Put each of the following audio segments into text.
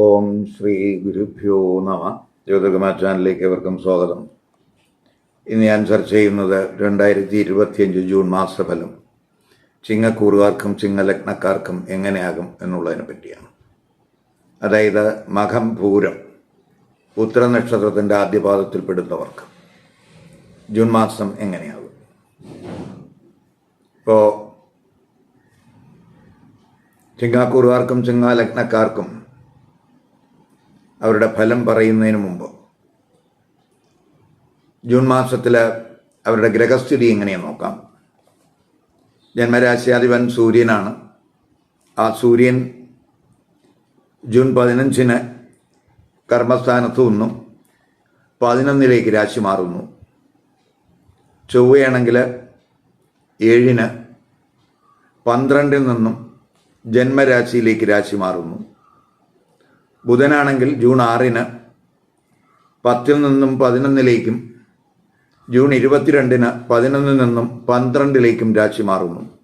ഓം ശ്രീ ഗുരുഭ്യോ നമ. ജ്യോതികുമാർ ചാനലിലേക്ക് ഏവർക്കും സ്വാഗതം. ഇന്ന് ഞാൻ ചർച്ച ചെയ്യുന്നത് രണ്ടായിരത്തി ഇരുപത്തിയഞ്ച് ജൂൺ മാസഫലം. ചിങ്ങക്കൂറുകാർക്കും ചിങ്ങലഗ്നക്കാർക്കും എങ്ങനെയാകും എന്നുള്ളതിനെ പറ്റിയാണ്. അതായത് മഖം പൂരം ഉത്തരനക്ഷത്രത്തിന്റെ ആദ്യപാദത്തിൽപ്പെടുന്നവർക്ക്. ജൂൺ മാസം എങ്ങനെയാകും? ഇപ്പോൾ ചിങ്ങാക്കൂറുകാർക്കും ചിങ്ങാലഗ്നക്കാർക്കും അവരുടെ ഫലം പറയുന്നതിന് മുമ്പ്. ജൂൺ മാസത്തിൽ അവരുടെ ഗ്രഹസ്ഥിതി എങ്ങനെയാണ് നോക്കാം? ജന്മരാശിയാധിപൻ സൂര്യനാണ്. ആ സൂര്യൻ ജൂൺ പതിനഞ്ചിന് കർമ്മസ്ഥാനത്തു നിന്നും. പതിനൊന്നിലേക്ക് രാശി മാറുന്നു. ചൊവ്വയാണെങ്കിൽ ഏഴിന് പന്ത്രണ്ടിൽ നിന്നും ജന്മരാശിയിലേക്ക് രാശി മാറുന്നു. ബുധനാണെങ്കിൽ ജൂൺ ആറിന് പത്തിൽ നിന്നും പതിനൊന്നിലേക്കും ജൂൺ ഇരുപത്തിരണ്ടിന് പതിനൊന്നിൽ നിന്നും പന്ത്രണ്ടിലേക്കും രാശി മാറുന്നു.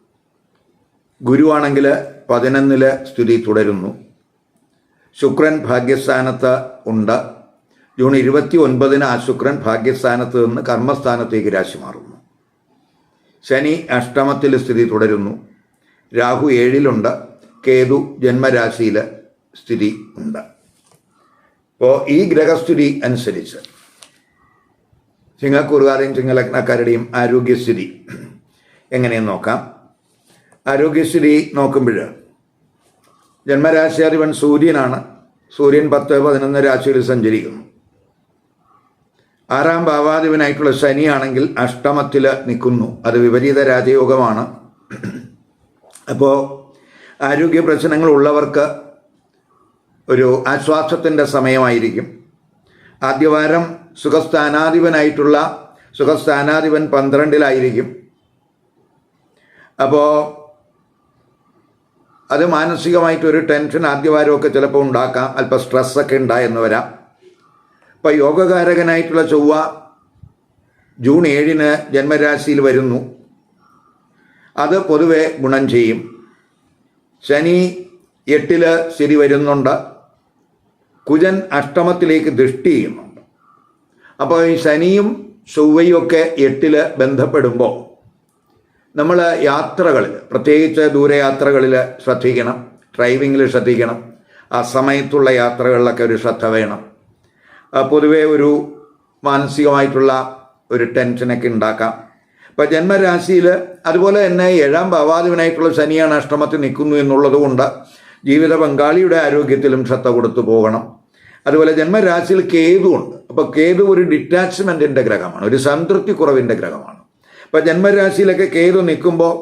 ഗുരുവാണെങ്കിൽ പതിനൊന്നിൽ സ്ഥിതി തുടരുന്നു. ശുക്രൻ ഭാഗ്യസ്ഥാനത്ത് ഉണ്ട്. ജൂൺ ഇരുപത്തി ഒൻപതിന് ആ ശുക്രൻ ഭാഗ്യസ്ഥാനത്ത് നിന്ന് കർമ്മസ്ഥാനത്തേക്ക് രാശി മാറുന്നു. ശനി അഷ്ടമത്തിൽ സ്ഥിതി തുടരുന്നു. രാഹു ഏഴിലുണ്ട്. കേതു ജന്മരാശിയിൽ സ്ഥിതി ഉണ്ട്. അപ്പോൾ ഈ ഗ്രഹസ്ഥിതി അനുസരിച്ച് ചിങ്ങക്കൂറുകാരെയും ചിങ്ങലഗ്നക്കാരുടെയും ആരോഗ്യസ്ഥിതി എങ്ങനെയെന്ന് നോക്കാം. ആരോഗ്യസ്ഥിതി നോക്കുമ്പോൾ ജന്മരാശിയാധിപൻ സൂര്യനാണ്. സൂര്യൻ പത്ത് പതിനൊന്ന് രാശിയിൽ സഞ്ചരിക്കുന്നു. ആറാം ഭാവാധിപനായിട്ടുള്ള ശനിയാണെങ്കിൽ അഷ്ടമത്തിൽ നിൽക്കുന്നു. അത് വിപരീത രാജയോഗമാണ്. അപ്പോൾ ആരോഗ്യ പ്രശ്നങ്ങൾ ഉള്ളവർക്ക് ഒരു ആശ്വാസത്തിന്റെ സമയമായിരിക്കും. ആദ്യവാരം സുഖസ്ഥാനാധിപനായിട്ടുള്ള സുഖസ്ഥാനാധിപൻ പന്ത്രണ്ടിലായിരിക്കും. അപ്പോൾ അത് മാനസികമായിട്ട് ഒരു ടെൻഷൻ ആദ്യവാരമൊക്കെ ചിലപ്പോൾ ഉണ്ടാക്കാം. അല്പം സ്ട്രെസ്സൊക്കെ ഉണ്ടായെന്ന് വരാം. അപ്പോൾ യോഗകാരകനായിട്ടുള്ള ചൊവ്വ ജൂൺ ഏഴിന് ജന്മരാശിയിൽ വരുന്നു. അത് പൊതുവെ ഗുണം ചെയ്യും. ശനി എട്ടിൽ സ്ഥിതി വരുന്നുണ്ട്. കുജൻ അഷ്ടമത്തിലേക്ക് ദൃഷ്ടി ചെയ്യുന്നുണ്ട് അപ്പോൾ ഈ ശനിയും ചൊവ്വയും ഒക്കെ എട്ടിൽ ബന്ധപ്പെടുമ്പോൾ നമ്മൾ യാത്രകളിൽ പ്രത്യേകിച്ച് ദൂരയാത്രകളിൽ ശ്രദ്ധിക്കണം ഡ്രൈവിങ്ങിൽ ശ്രദ്ധിക്കണം ആ സമയത്തുള്ള യാത്രകളിലൊക്കെ ഒരു ശ്രദ്ധ വേണം. പൊതുവെ ഒരു മാനസികമായിട്ടുള്ള ഒരു ടെൻഷനൊക്കെ ഉണ്ടാക്കാം. ഇപ്പം ജന്മരാശിയിൽ അതുപോലെ തന്നെ ഏഴാം ഭാവാധിപനായിട്ടുള്ള ശനിയാണ് അഷ്ടമത്തിൽ നിൽക്കുന്നു എന്നുള്ളത് കൊണ്ട് ജീവിത പങ്കാളിയുടെ ആരോഗ്യത്തിലും ശ്രദ്ധ കൊടുത്തു പോകണം. അതുപോലെ ജന്മരാശിയിൽ കേതു ഉണ്ട്. അപ്പോൾ കേതു ഒരു ഡിറ്റാച്ച്മെന്റിന്റെ ഗ്രഹമാണ് ഒരു സംതൃപ്തി കുറവിന്റെ ഗ്രഹമാണ്. അപ്പോൾ ജന്മരാശിയിലൊക്കെ കേതു നിൽക്കുമ്പോൾ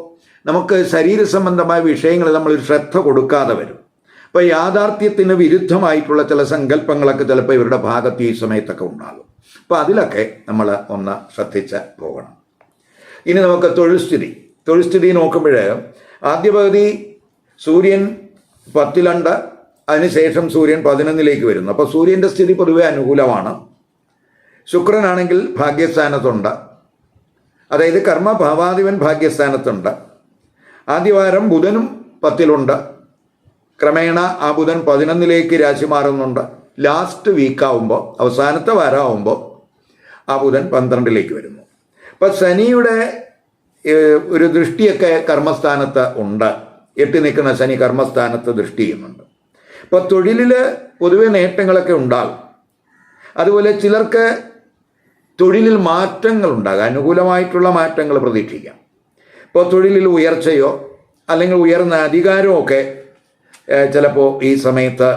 നമുക്ക് ശരീര സംബന്ധമായ വിഷയങ്ങളിൽ നമ്മൾ ശ്രദ്ധ കൊടുക്കാതെ വരും. അപ്പോൾ യാഥാർത്ഥ്യത്തിന് വിരുദ്ധമായിട്ടുള്ള ചില സങ്കല്പങ്ങളൊക്കെ ചിലപ്പോൾ ഇവരുടെ ഭാഗത്ത് ഈ സമയത്തൊക്കെ ഉണ്ടാകും. അപ്പോൾ അതിലൊക്കെ നമ്മൾ ഒന്ന് ശ്രദ്ധിച്ച് പോകണം. ഇനി നമുക്ക് തൊഴിൽസ്ഥിതി. തൊഴിൽസ്ഥിതി തൊഴിൽ സ്ഥിതി നോക്കുമ്പോൾ ആദ്യ പകുതി സൂര്യൻ പത്തിലുണ്ട് അതിനുശേഷം സൂര്യൻ പതിനൊന്നിലേക്ക് വരുന്നു. അപ്പോൾ സൂര്യന്റെ സ്ഥിതി പൊതുവെ അനുകൂലമാണ്. ശുക്രനാണെങ്കിൽ ഭാഗ്യസ്ഥാനത്തുണ്ട്. അതായത് കർമ്മഭാവാധിപൻ ഭാഗ്യസ്ഥാനത്തുണ്ട്. ആദ്യവാരം ബുധനും പത്തിലുണ്ട്. ക്രമേണ ആ ബുധൻ പതിനൊന്നിലേക്ക് രാശി മാറുന്നുണ്ട്. ലാസ്റ്റ് വീക്കാവുമ്പോൾ അവസാനത്തെ വാരമാവുമ്പോൾ ആ ബുധൻ പന്ത്രണ്ടിലേക്ക് വരുന്നു. അപ്പം ശനിയുടെ ഒരു ദൃഷ്ടിയൊക്കെ കർമ്മസ്ഥാനത്ത് ഉണ്ട്. എട്ടി നിൽക്കുന്ന ശനി കർമ്മസ്ഥാനത്ത് ദൃഷ്ടി ചെയ്യുന്നുണ്ട്. അപ്പോൾ തൊഴിലിൽ പൊതുവെ നേട്ടങ്ങളൊക്കെ ഉണ്ടാകും. അതുപോലെ ചിലർക്ക് തൊഴിലിൽ മാറ്റങ്ങൾ ഉണ്ടാകും അനുകൂലമായിട്ടുള്ള മാറ്റങ്ങൾ പ്രതീക്ഷിക്കാം. ഇപ്പോൾ തൊഴിലിൽ ഉയർച്ചയോ അല്ലെങ്കിൽ ഉയർന്ന അധികാരമോ ഒക്കെ ചിലപ്പോൾ ഈ സമയത്ത്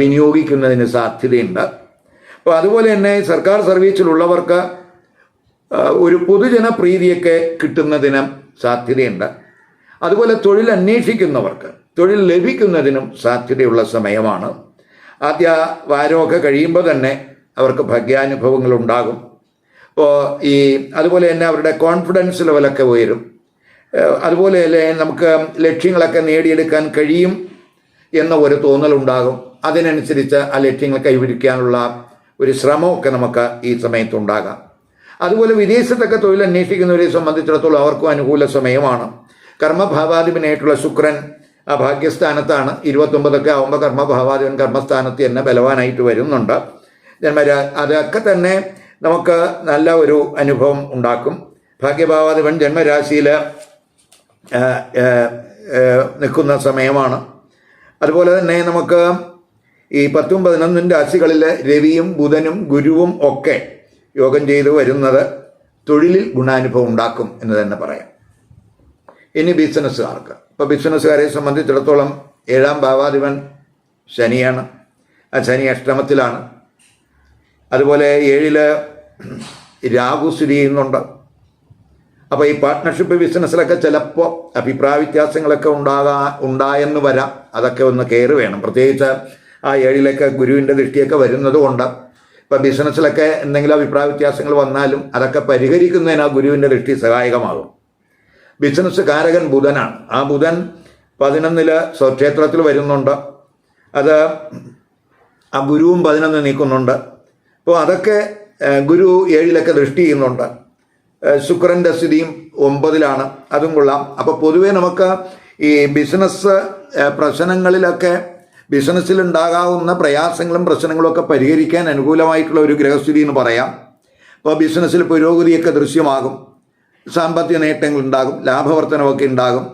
വിനിയോഗിക്കുന്നതിന് സാധ്യതയുണ്ട്. അപ്പോൾ അതുപോലെ തന്നെ സർക്കാർ സർവീസിലുള്ളവർക്ക് ഒരു പൊതുജനപ്രീതിയൊക്കെ കിട്ടുന്നതിനും സാധ്യതയുണ്ട്. അതുപോലെ തൊഴിൽ അന്വേഷിക്കുന്നവർക്ക് തൊഴിൽ ലഭിക്കുന്നതിനും സാധ്യതയുള്ള സമയമാണ്. ആദ്യ വാരമൊക്കെ കഴിയുമ്പോൾ തന്നെ അവർക്ക് ഭാഗ്യാനുഭവങ്ങൾ ഉണ്ടാകും. അപ്പോൾ ഈ അതുപോലെ തന്നെ അവരുടെ കോൺഫിഡൻസ് ലെവലൊക്കെ ഉയരും. അതുപോലെ തന്നെ നമുക്ക് ലക്ഷ്യങ്ങളൊക്കെ നേടിയെടുക്കാൻ കഴിയും എന്ന ഒരു തോന്നലുണ്ടാകും. അതിനനുസരിച്ച് ആ ലക്ഷ്യങ്ങൾ കൈവരിക്കാനുള്ള ഒരു ശ്രമമൊക്കെ നമുക്ക് ഈ സമയത്തുണ്ടാകാം. അതുപോലെ വിദേശത്തൊക്കെ തൊഴിൽ അന്വേഷിക്കുന്നവരെ സംബന്ധിച്ചിടത്തോളം അവർക്കും അനുകൂല സമയമാണ്. കർമ്മഭാവാധിപനായിട്ടുള്ള ശുക്രൻ ആ ഭാഗ്യസ്ഥാനത്താണ്. ഇരുപത്തൊമ്പതൊക്കെ ആകുമ്പോൾ കർമ്മഭാവാധിപൻ കർമ്മസ്ഥാനത്ത് തന്നെ ബലവാനായിട്ട് വരുന്നുണ്ട്. ജന്മരാ അതൊക്കെ തന്നെ നമുക്ക് നല്ല ഒരു അനുഭവം ഉണ്ടാക്കും. ഭാഗ്യഭാവാധിപൻ ജന്മരാശിയിൽ നിൽക്കുന്ന സമയമാണ്. അതുപോലെ തന്നെ നമുക്ക് ഈ പത്തും പതിനൊന്നും രാശികളിൽ രവിയും ബുധനും ഗുരുവും ഒക്കെ യോഗം ചെയ്തു വരുന്നത് തൊഴിലിൽ ഗുണാനുഭവം ഉണ്ടാക്കും എന്ന് തന്നെ പറയാം. ഇനി ബിസിനസ്സുകാർക്ക്. ഇപ്പോൾ ബിസിനസ്സുകാരെ സംബന്ധിച്ചിടത്തോളം ഏഴാം ഭാവാധിപൻ ശനിയാണ്. ആ ശനി അഷ്ടമത്തിലാണ്. അതുപോലെ ഏഴിൽ രാഹു സ്ഥിതി ചെയ്യുന്നുണ്ട്. അപ്പോൾ ഈ പാർട്ട്ണർഷിപ്പ് ബിസിനസ്സിലൊക്കെ ചിലപ്പോൾ അഭിപ്രായ വ്യത്യാസങ്ങളൊക്കെ ഉണ്ടാകാ ഉണ്ടായെന്ന് വരാം. അതൊക്കെ ഒന്ന് കയറി വേണം. പ്രത്യേകിച്ച് ആ ഏഴിലൊക്കെ ഗുരുവിന്റെ ദൃഷ്ടിയൊക്കെ വരുന്നത് കൊണ്ട് ഇപ്പം ബിസിനസ്സിലൊക്കെ എന്തെങ്കിലും അഭിപ്രായ വ്യത്യാസങ്ങൾ വന്നാലും അതൊക്കെ പരിഹരിക്കുന്നതിന് ആ ഗുരുവിന്റെ ദൃഷ്ടി സഹായകമാകും. ബിസിനസ് കാരകൻ ബുധനാണ്. ആ ബുധൻ പതിനൊന്നിൽ സ്വക്ഷേത്രത്തിൽ വരുന്നുണ്ട്. അത് ആ ഗുരുവും പതിനൊന്ന് നീക്കുന്നുണ്ട് അപ്പോൾ അതൊക്കെ ഗുരു ഏഴിലൊക്കെ ദൃഷ്ടി ചെയ്യുന്നുണ്ട്. ശുക്രന്റെ സ്ഥിതിയും ഒമ്പതിലാണ്. അതും കൊള്ളാം. അപ്പോൾ പൊതുവേ നമുക്ക് ഈ ബിസിനസ് പ്രശ്നങ്ങളിലൊക്കെ ബിസിനസ്സിൽ ഉണ്ടാകാവുന്ന പ്രയാസങ്ങളും പ്രശ്നങ്ങളും ഒക്കെ പരിഹരിക്കാൻ അനുകൂലമായിട്ടുള്ള ഒരു ഗ്രഹസ്ഥിതി എന്ന് പറയാം. അപ്പോൾ ബിസിനസ്സിൽ പുരോഗതിയൊക്കെ ദൃശ്യമാകും. സാമ്പത്തിക നേട്ടങ്ങൾ ഉണ്ടാകും ലാഭവർത്തനമൊക്കെ ഉണ്ടാകും.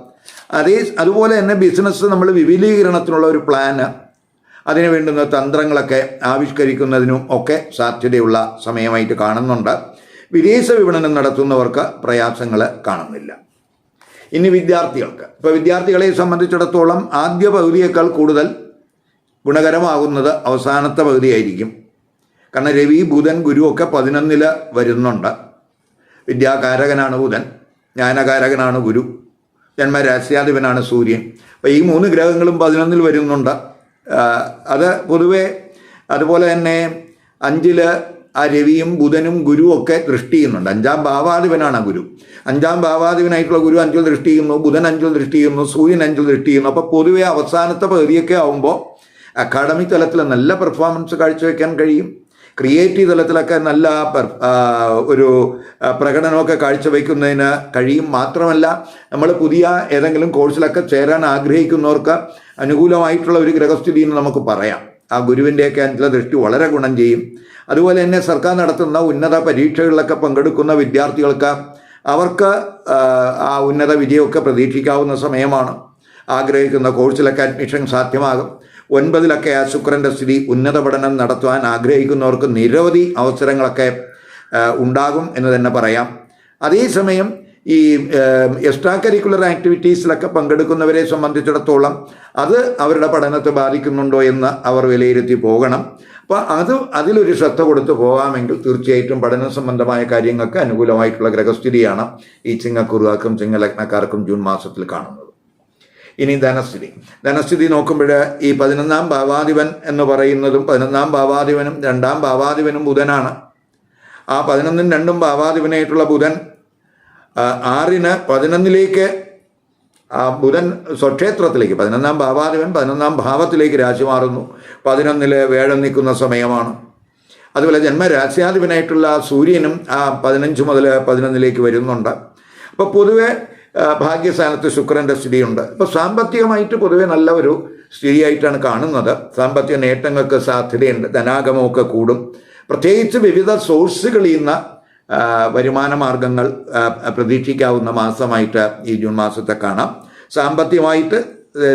അതേ അതുപോലെ തന്നെ ബിസിനസ് നമ്മൾ വിപുലീകരണത്തിനുള്ള ഒരു പ്ലാന് അതിനു വേണ്ടുന്ന തന്ത്രങ്ങളൊക്കെ ആവിഷ്കരിക്കുന്നതിനും ഒക്കെ സാധ്യതയുള്ള സമയമായിട്ട് കാണുന്നുണ്ട്. വിദേശ വിപണനം നടത്തുന്നവർക്ക് പ്രയാസങ്ങൾ കാണുന്നില്ല. ഇനി വിദ്യാർത്ഥികൾക്ക്. ഇപ്പോൾ വിദ്യാർത്ഥികളെ സംബന്ധിച്ചിടത്തോളം ആദ്യ പകുതിയേക്കാൾ കൂടുതൽ ഗുണകരമാകുന്നത് അവസാനത്തെ പകുതിയായിരിക്കും. കാരണം രവി ബുധൻ ഗുരു ഒക്കെ പതിനൊന്നിൽ വരുന്നുണ്ട്. വിദ്യാകാരകനാണ് ബുധൻ ജ്ഞാനകാരകനാണ് ഗുരു ജന്മരാശ്യാധിപനാണ് സൂര്യൻ. അപ്പോൾ ഈ മൂന്ന് ഗ്രഹങ്ങളും പതിനൊന്നിൽ വരുന്നുണ്ട്. അത് പൊതുവേ അതുപോലെ തന്നെ അഞ്ചിൽ ആ രവിയും ബുധനും ഗുരുവും ഒക്കെ ദൃഷ്ടി ചെയ്യുന്നുണ്ട്. അഞ്ചാം ഭാവാധിപനാണ് ഗുരു. അഞ്ചാം ഭാവാധിപനായിട്ടുള്ള ഗുരു അഞ്ചിൽ ദൃഷ്ടി ചെയ്യുന്നു ബുധൻ അഞ്ചിൽ ദൃഷ്ടി ചെയ്യുന്നു സൂര്യൻ അഞ്ചിൽ ദൃഷ്ടി ചെയ്യുന്നു. അപ്പോൾ പൊതുവേ അവസാനത്തെ പകുതിയൊക്കെ ആവുമ്പോൾ അക്കാഡമിക് തലത്തിൽ നല്ല പെർഫോമൻസ് കാഴ്ചവെക്കാൻ കഴിയും. ക്രിയേറ്റീവ് തലത്തിലൊക്കെ നല്ല ഒരു പ്രകടനമൊക്കെ കാഴ്ചവെക്കുന്നതിന് കഴിയും. മാത്രമല്ല നമ്മൾ പുതിയ ഏതെങ്കിലും കോഴ്സിലൊക്കെ ചേരാൻ ആഗ്രഹിക്കുന്നവർക്ക് അനുകൂലമായിട്ടുള്ള ഒരു ഗ്രഹസ്ഥിതി എന്ന് നമുക്ക് പറയാം. ആ ഗുരുവിന്റെയൊക്കെ അഞ്ചല ദൃഷ്ടി വളരെ ഗുണം ചെയ്യും. അതുപോലെ തന്നെ സർക്കാർ നടത്തുന്ന ഉന്നത പരീക്ഷകളിലൊക്കെ പങ്കെടുക്കുന്ന വിദ്യാർത്ഥികൾക്ക് അവർക്ക് ആ ഉന്നത വിജയമൊക്കെ പ്രതീക്ഷിക്കാവുന്ന സമയമാണ് ആഗ്രഹിക്കുന്ന കോഴ്സിലൊക്കെ അഡ്മിഷൻ സാധ്യമാകും. ഒൻപതിലൊക്കെ ആ ശുക്രന്റെ സ്ഥിതി ഉന്നത പഠനം നടത്തുവാൻ ആഗ്രഹിക്കുന്നവർക്ക് നിരവധി അവസരങ്ങളൊക്കെ ഉണ്ടാകും എന്ന് തന്നെ പറയാം. അതേസമയം ഈ എക്സ്ട്രാ കരിക്കുലർ ആക്ടിവിറ്റീസിലൊക്കെ പങ്കെടുക്കുന്നവരെ സംബന്ധിച്ചിടത്തോളം അത് അവരുടെ പഠനത്തെ ബാധിക്കുന്നുണ്ടോ എന്ന് അവർ വിലയിരുത്തി പോകണം. അപ്പോൾ അത് അതിലൊരു ശ്രദ്ധ കൊടുത്ത് പോകാമെങ്കിൽ തീർച്ചയായിട്ടും പഠന സംബന്ധമായ കാര്യങ്ങൾക്ക് അനുകൂലമായിട്ടുള്ള ഗ്രഹസ്ഥിതിയാണ് ഈ ചിങ്ങക്കുറുവാക്കും ചിങ്ങലഗ്നക്കാർക്കും ജൂൺ മാസത്തിൽ കാണുന്നത്. ഇനി ധനസ്ഥിതി. ധനസ്ഥിതി നോക്കുമ്പോൾ ഈ പതിനൊന്നാം ഭാവാധിപൻ എന്ന് പറയുന്നതും പതിനൊന്നാം ഭാവാധിപനും രണ്ടാം ഭാവാധിപനും ബുധനാണ്. ആ പതിനൊന്നും രണ്ടും ഭാവാധിപനായിട്ടുള്ള ബുധൻ ആറിന് പതിനൊന്നിലേക്ക് ആ ബുധൻ സ്വക്ഷേത്രത്തിലേക്ക് പതിനൊന്നാം ഭാവാധിപൻ പതിനൊന്നാം ഭാവത്തിലേക്ക് രാശി മാറുന്നു. പതിനൊന്നിൽ വേഴം നിൽക്കുന്ന സമയമാണ്. അതുപോലെ ജന്മരാശ്യാധിപനായിട്ടുള്ള സൂര്യനും ആ പതിനഞ്ച് മുതൽ പതിനൊന്നിലേക്ക് വരുന്നുണ്ട്. അപ്പോൾ പൊതുവെ ഭാഗ്യസ്ഥാനത്ത് ശുക്രന്റെ സ്ഥിതിയുണ്ട്. അപ്പോൾ സാമ്പത്തികമായിട്ട് പൊതുവെ നല്ല ഒരു സ്ഥിതിയായിട്ടാണ് കാണുന്നത്. സാമ്പത്തിക നേട്ടങ്ങൾക്ക് സാധ്യതയുണ്ട് ധനാഗമമൊക്കെ കൂടും. പ്രത്യേകിച്ച് വിവിധ സോഴ്സുകളിൽ നിന്ന് വരുമാന മാർഗങ്ങൾ പ്രതീക്ഷിക്കാവുന്ന മാസമായിട്ട് ഈ ജൂൺ മാസത്തെ കാണാം. സാമ്പത്തികമായിട്ട്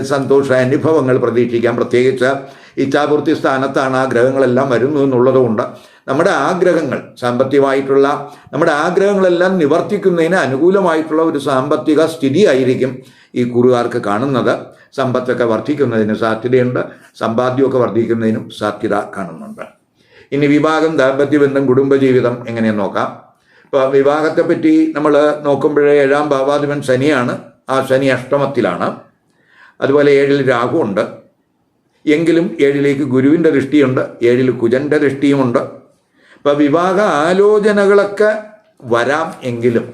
സന്തോഷ അനുഭവങ്ങൾ പ്രതീക്ഷിക്കാം. പ്രത്യേകിച്ച് ഇച്ഛാപൂർത്തി സ്ഥാനത്താണ് ആ ഗ്രഹങ്ങളെല്ലാം വരുന്നു എന്നുള്ളതുകൊണ്ട് നമ്മുടെ ആഗ്രഹങ്ങൾ സാമ്പത്തികമായിട്ടുള്ള നമ്മുടെ ആഗ്രഹങ്ങളെല്ലാം നിവർത്തിക്കുന്നതിന് അനുകൂലമായിട്ടുള്ള ഒരു സാമ്പത്തിക സ്ഥിതി ആയിരിക്കും ഈ കുറുകാർക്ക് കാണുന്നത്. സമ്പത്തൊക്കെ വർദ്ധിക്കുന്നതിന് സാധ്യതയുണ്ട്. സമ്പാദ്യമൊക്കെ വർദ്ധിക്കുന്നതിനും സാധ്യത കാണുന്നുണ്ട്. ഇനി വിവാഹം ദാമ്പത്യബന്ധം കുടുംബജീവിതം എങ്ങനെ നോക്കാം? ഇപ്പോൾ വിവാഹത്തെപ്പറ്റി നമ്മൾ നോക്കുമ്പോഴേ ഏഴാം ഭാവാധിപൻ ശനിയാണ്. ആ ശനി അഷ്ടമത്തിലാണ്. അതുപോലെ ഏഴിൽ രാഹു ഉണ്ട് എങ്കിലും ഏഴിലേക്ക് ഗുരുവിന്റെ ദൃഷ്ടിയുണ്ട്. ഏഴിൽ കുജന്റെ ദൃഷ്ടിയുമുണ്ട്. ഇപ്പോൾ വിവാഹ ആലോചനകളൊക്കെ വരാം എങ്കിലും.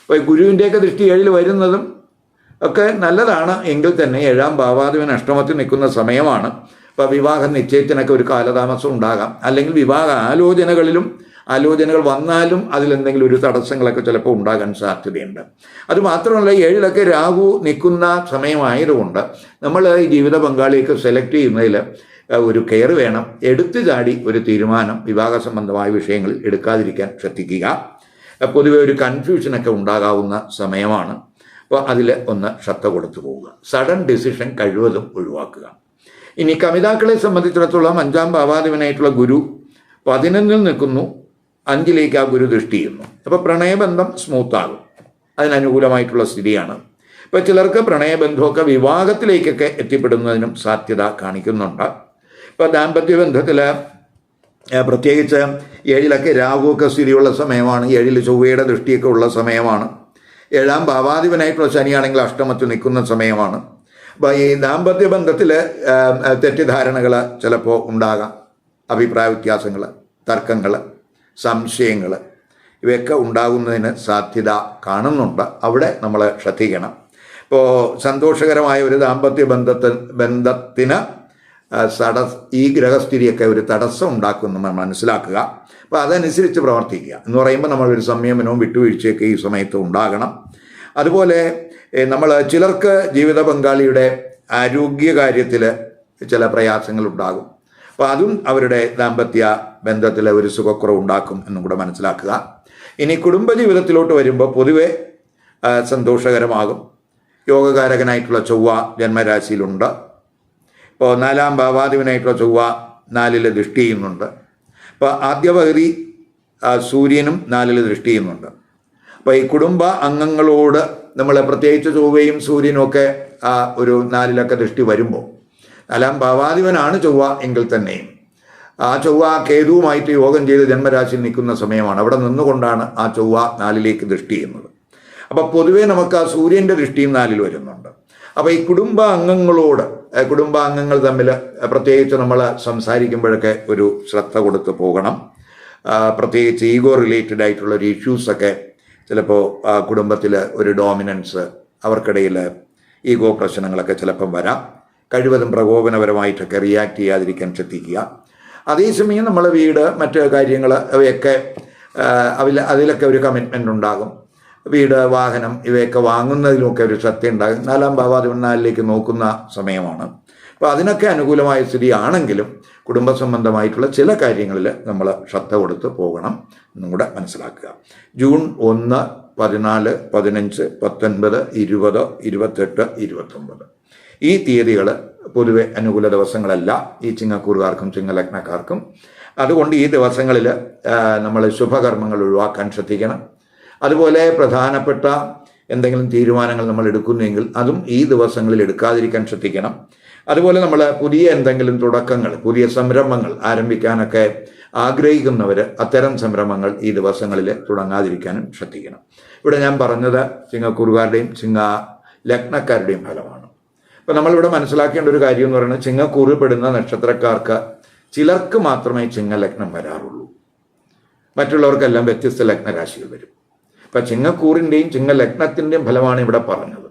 ഇപ്പോൾ ഗുരുവിന്റെയൊക്കെ ദൃഷ്ടി ഏഴിൽ വരുന്നതും ഒക്കെ നല്ലതാണ് എങ്കിൽ തന്നെ ഏഴാം ഭാവാധിപൻ അഷ്ടമത്തിൽ നിൽക്കുന്ന സമയമാണ്. ഇപ്പോൾ വിവാഹ നിശ്ചയത്തിനൊക്കെ ഒരു കാലതാമസം ഉണ്ടാകാം. അല്ലെങ്കിൽ വിവാഹ ആലോചനകളിലും ആലോചനകൾ വന്നാലും അതിലെന്തെങ്കിലും ഒരു തടസ്സങ്ങളൊക്കെ ചിലപ്പോൾ ഉണ്ടാകാൻ സാധ്യതയുണ്ട്. അതുമാത്രമല്ല ഏഴിലൊക്കെ രാഹു നിൽക്കുന്ന സമയമായതുകൊണ്ട് നമ്മൾ ഈ ജീവിത പങ്കാളിയൊക്കെ സെലക്ട് ചെയ്യുന്നതിൽ ഒരു കെയർ വേണം. എടുത്തു ചാടി ഒരു തീരുമാനം വിവാഹ സംബന്ധമായ വിഷയങ്ങളിൽ എടുക്കാതിരിക്കാൻ ശ്രദ്ധിക്കുക. പൊതുവെ ഒരു കൺഫ്യൂഷനൊക്കെ ഉണ്ടാകാവുന്ന സമയമാണ്. അപ്പോൾ അതിൽ ഒന്ന് ശ്രദ്ധ കൊടുത്തു പോവുക. സഡൻ ഡിസിഷൻ കഴിവതും ഒഴിവാക്കുക. ഇനി കമിതാക്കളെ സംബന്ധിച്ചിടത്തോളം അഞ്ചാം ഭാവാധിപനായിട്ടുള്ള ഗുരു പതിനൊന്നിൽ നിൽക്കുന്നു. അഞ്ചിലേക്ക് ആ ഗുരു ദൃഷ്ടി ചെയ്യുന്നു. അപ്പോൾ പ്രണയബന്ധം സ്മൂത്താകും അതിനനുകൂലമായിട്ടുള്ള സ്ഥിതിയാണ്. ഇപ്പോൾ ചിലർക്ക് പ്രണയബന്ധമൊക്കെ വിവാഹത്തിലേക്കൊക്കെ എത്തിപ്പെടുന്നതിനും സാധ്യത കാണിക്കുന്നുണ്ട്. ഇപ്പോൾ ദാമ്പത്യ ബന്ധത്തിൽ പ്രത്യേകിച്ച് ഏഴിലൊക്കെ രാഹുവൊക്കെ സ്ഥിതിയുള്ള സമയമാണ് ഏഴിൽ ചൊവ്വയുടെ ദൃഷ്ടിയൊക്കെ ഉള്ള സമയമാണ്. ഏഴാം ഭാവാധിപനായിട്ടുള്ള ശനിയാണെങ്കിൽ അഷ്ടമത്തിൽ നിൽക്കുന്ന സമയമാണ്. അപ്പോൾ ഈ ദാമ്പത്യ ബന്ധത്തിൽ തെറ്റിദ്ധാരണകൾ ചിലപ്പോൾ ഉണ്ടാകാം. അഭിപ്രായ വ്യത്യാസങ്ങൾ തർക്കങ്ങൾ സംശയങ്ങൾ ഇവയൊക്കെ ഉണ്ടാകുന്നതിന് സാധ്യത കാണുന്നുണ്ട്. അവിടെ നമ്മൾ ശ്രദ്ധിക്കണം. ഇപ്പോൾ സന്തോഷകരമായ ഒരു ദാമ്പത്യ ബന്ധത്തിന് ആ, തട ഈ ഗ്രഹസ്ഥിതിയൊക്കെ ഒരു തടസ്സം ഉണ്ടാക്കും നമ്മൾ മനസ്സിലാക്കുക. അപ്പോൾ അതനുസരിച്ച് പ്രവർത്തിക്കുക. എന്ന് പറയുമ്പോൾ നമ്മൾ ഒരു സംയമനവും വിട്ടുവീഴ്ചയൊക്കെ ഈ സമയത്ത് ഉണ്ടാകണം. അതുപോലെ നമ്മൾ ചിലർക്ക് ജീവിത പങ്കാളിയുടെ ആരോഗ്യ കാര്യത്തിൽ ചില പ്രയാസങ്ങൾ ഉണ്ടാകും. അപ്പോൾ അതും അവരുടെ ദാമ്പത്യ ബന്ധത്തിൽ ഒരു സുഖക്കുറവ് ഉണ്ടാക്കും എന്നും കൂടെ മനസ്സിലാക്കുക. ഇനി കുടുംബജീവിതത്തിലോട്ട് വരുമ്പോൾ പൊതുവെ സന്തോഷകരമാകും. യോഗകാരകനായിട്ടുള്ള ചൊവ്വ ജന്മരാശിയിലുണ്ട്. ഇപ്പോൾ നാലാം ഭാവാധിപനായിട്ടുള്ള ചൊവ്വ നാലിൽ ദൃഷ്ടി ചെയ്യുന്നുണ്ട്. അപ്പോൾ ആദ്യ പകുതി സൂര്യനും നാലിൽ ദൃഷ്ടി ചെയ്യുന്നുണ്ട്. അപ്പോൾ ഈ കുടുംബ അംഗങ്ങളോട് നമ്മൾ പ്രത്യേകിച്ച് ചൊവ്വയും സൂര്യനും ഒക്കെ ആ ഒരു നാലിലൊക്കെ ദൃഷ്ടി വരുമ്പോൾ നാലാം ഭാവാധിപനാണ് ചൊവ്വ എങ്കിൽ തന്നെയും. ആ ചൊവ്വ കേതുവുമായിട്ട് യോഗം ചെയ്ത് ജന്മരാശിയിൽ നിൽക്കുന്ന സമയമാണ്. അവിടെ നിന്നുകൊണ്ടാണ് ആ ചൊവ്വ നാലിലേക്ക് ദൃഷ്ടി ചെയ്യുന്നത്. അപ്പോൾ പൊതുവേ നമുക്ക് ആ സൂര്യന്റെ ദൃഷ്ടിയും നാലിൽ വരുന്നുണ്ട്. അപ്പോൾ ഈ കുടുംബ അംഗങ്ങളോട് കുടുംബാംഗങ്ങൾ തമ്മിൽ പ്രത്യേകിച്ച് നമ്മൾ സംസാരിക്കുമ്പോഴൊക്കെ ഒരു ശ്രദ്ധ കൊടുത്ത് പോകണം. പ്രത്യേകിച്ച് ഈഗോ റിലേറ്റഡ് ആയിട്ടുള്ള ഒരു ഇഷ്യൂസൊക്കെ ചിലപ്പോൾ കുടുംബത്തിൽ ഒരു ഡോമിനൻസ് അവർക്കിടയിൽ ഈഗോ പ്രശ്നങ്ങളൊക്കെ ചിലപ്പം വരാം. കഴിവതും പ്രകോപനപരമായിട്ടൊക്കെ റിയാക്ട് ചെയ്യാതിരിക്കാൻ ശ്രദ്ധിക്കുക. അതേസമയം നമ്മൾ വീട് മറ്റ് കാര്യങ്ങൾ അവയൊക്കെ അതിൽ അതിലൊക്കെ ഒരു കമ്മിറ്റ്മെന്റ് ഉണ്ടാകും. വീട് വാഹനം ഇവയൊക്കെ വാങ്ങുന്നതിലുമൊക്കെ ഒരു ശ്രദ്ധ ഉണ്ടാകും നാലാം ഭാവാധിപൻ നാലിലേക്ക് നോക്കുന്ന സമയമാണ്. അപ്പോൾ അതിനൊക്കെ അനുകൂലമായ സ്ഥിതിയാണെങ്കിലും കുടുംബ സംബന്ധമായിട്ടുള്ള ചില കാര്യങ്ങളിൽ നമ്മൾ ശ്രദ്ധ കൊടുത്ത് പോകണം എന്നും കൂടെ മനസ്സിലാക്കുക. ജൂൺ ഒന്ന് പതിനാല് പതിനഞ്ച് പത്തൊൻപത് ഇരുപത് ഇരുപത്തെട്ട് ഇരുപത്തൊമ്പത്. ഈ തീയതികൾ പൊതുവെ അനുകൂല ദിവസങ്ങളല്ല. ഈ ചിങ്ങക്കൂറുകാർക്കും ചിങ്ങലഗ്നക്കാർക്കും. അതുകൊണ്ട് ഈ ദിവസങ്ങളിൽ നമ്മൾ ശുഭകർമ്മങ്ങൾ ഒഴിവാക്കാൻ ശ്രദ്ധിക്കണം. അതുപോലെ പ്രധാനപ്പെട്ട എന്തെങ്കിലും തീരുമാനങ്ങൾ നമ്മൾ എടുക്കുന്നെങ്കിൽ അതും ഈ ദിവസങ്ങളിൽ എടുക്കാതിരിക്കാൻ ശ്രദ്ധിക്കണം. അതുപോലെ നമ്മൾ പുതിയ എന്തെങ്കിലും തുടക്കങ്ങൾ പുതിയ സംരംഭങ്ങൾ ആരംഭിക്കാനൊക്കെ ആഗ്രഹിക്കുന്നവർ അത്തരം സംരംഭങ്ങൾ ഈ ദിവസങ്ങളിൽ തുടങ്ങാതിരിക്കാനും ശ്രദ്ധിക്കണം. ഇവിടെ ഞാൻ പറഞ്ഞത് ചിങ്ങക്കൂറുകാരുടെയും ചിങ്ങ ലഗ്നക്കാരുടെയും ഫലമാണ്. അപ്പം നമ്മളിവിടെ മനസ്സിലാക്കേണ്ട ഒരു കാര്യം എന്ന് പറയുന്നത് ചിങ്ങക്കൂറിൽ പെടുന്ന നക്ഷത്രക്കാർക്ക് ചിലർക്ക് മാത്രമേ ചിങ്ങലഗ്നം വരാറുള്ളൂ. മറ്റുള്ളവർക്കെല്ലാം വ്യത്യസ്ത ലഗ്നരാശികൾ വരും. ഇപ്പം ചിങ്ങക്കൂറിന്റെയും ചിങ്ങലഗ്നത്തിന്റെയും ഫലമാണ് ഇവിടെ പറഞ്ഞത്.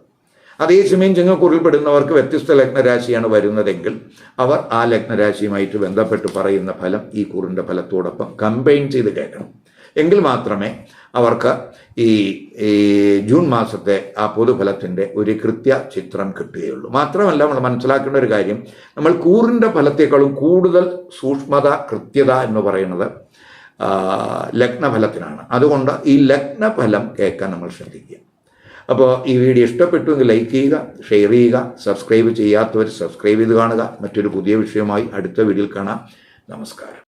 അതേസമയം ചിങ്ങക്കൂറിൽ പെടുന്നവർക്ക് വ്യത്യസ്ത ലഗ്നരാശിയാണ് വരുന്നതെങ്കിൽ അവർ ആ ലഗ്നരാശിയുമായിട്ട് ബന്ധപ്പെട്ട് പറയുന്ന ഫലം ഈ കൂറിന്റെ ഫലത്തോടൊപ്പം കമ്പൈൻ ചെയ്ത് കേൾക്കണം. എങ്കിൽ മാത്രമേ അവർക്ക് ഈ ജൂൺ മാസത്തെ ആ പൊതുഫലത്തിന്റെ ഒരു കൃത്യ ചിത്രം കിട്ടുകയുള്ളൂ. മാത്രമല്ല നമ്മൾ മനസ്സിലാക്കേണ്ട ഒരു കാര്യം നമ്മൾ കൂറിന്റെ ഫലത്തേക്കാളും കൂടുതൽ സൂക്ഷ്മത കൃത്യത എന്ന് പറയുന്നത് ലഗ്നഫലത്തിനാണ്. അതുകൊണ്ട് ഈ ലഗ്നഫലം കേൾക്കാൻ നമ്മൾ ശ്രദ്ധിക്കുക. അപ്പോൾ ഈ വീഡിയോ ഇഷ്ടപ്പെട്ടുവെങ്കിൽ ലൈക്ക് ചെയ്യുക ഷെയർ ചെയ്യുക സബ്സ്ക്രൈബ് ചെയ്യാത്തവർ സബ്സ്ക്രൈബ് ചെയ്ത് കാണുക. മറ്റൊരു പുതിയ വിഷയമായി അടുത്ത വീഡിയോയിൽ കാണാം. നമസ്കാരം.